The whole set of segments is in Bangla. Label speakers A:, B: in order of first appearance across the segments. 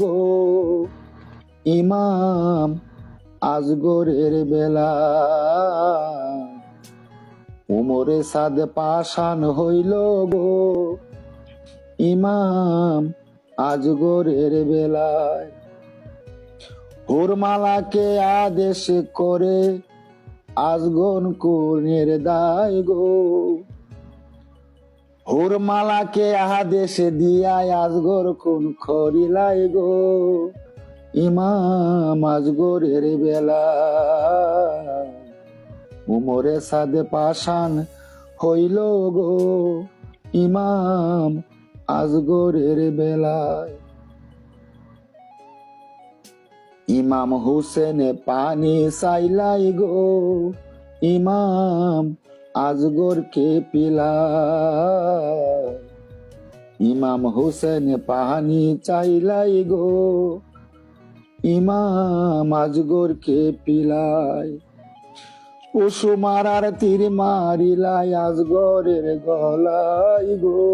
A: গো ইমাম আজগরের বেলা। উমরে সাদ পাশান হইল গো ইমাম আজগরের বেলায়। হুরমালাকে আদেশ করে আজগন কুনের দায় গো। হুরমালাকে আদেশ দিয়ায় আজগর কোন খরিলাই গো। ইমাম আজগরের বেলা। উমরে সাদে পাশান হইল গো। ইমাম আজগরের বেলায়। ইমাম হুসেন পানি সাইলাই গো। ইমাম আজগরকে পিলাই ইমাম হুসেন পানি চাইলাই গো। ইমাম আজগরকে পিলাই পশু মারার তীর মারিলাই আজগরের গলাই গো।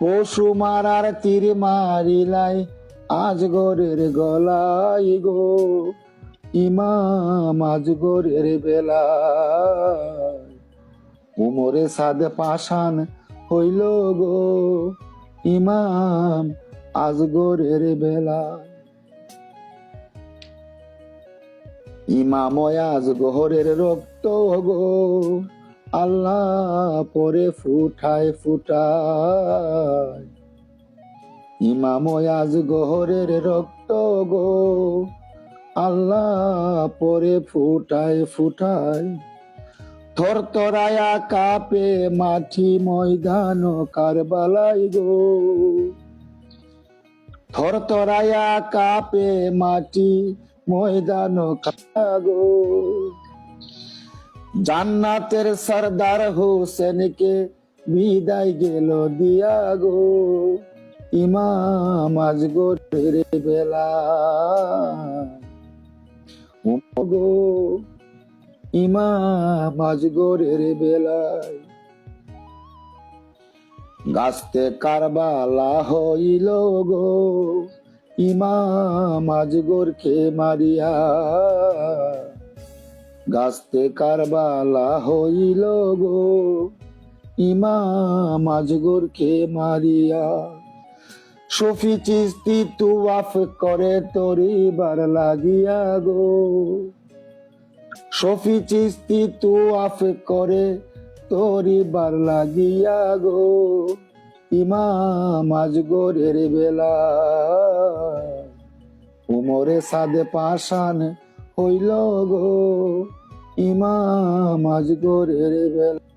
A: পশু মারার তীর মারিলাই আজগরের গলাই গো। ইমাম আজগরের বেলা। উমরে সাদ পাশান হইল গো ইমাম আজগরের বেলা। ইমাম আজগরের রক্ত গো আল্লাহ পরে ফুটায় ফুটায়। ইমাম আজ গহরের রক্ত গো আল্লাহ পরে ফুটায় ফুটায়। থরথরায়া কাপে মাটি ময়দান কারবালাই গো। থরথরায়া কাপে মাটি ময়দান গো। জান্নাতের সর্দার হোসেনকে বিদায় গেল দিয়া গো। ইমাম আজ গোরের বেলা। গো ইমাম আজ গোরের বেলায় গাছতে কারবালা হইল গো। ইমাম আজ গোরকে মারিয়া গাছতে কারবালা হইল গো। ইমাম আজ গোরকে মারিয়া সফি চিস্তি তুয়াফ করে তরিবার লাগিয়া গো। সফি চিস্তি তুয়াফ করে তরিবার লাগিয়া গো। ইমাম আজ গোরের বেলা। উমরে সাদে পাশান হইল গো। ইমাম আজ গোরের বেলা।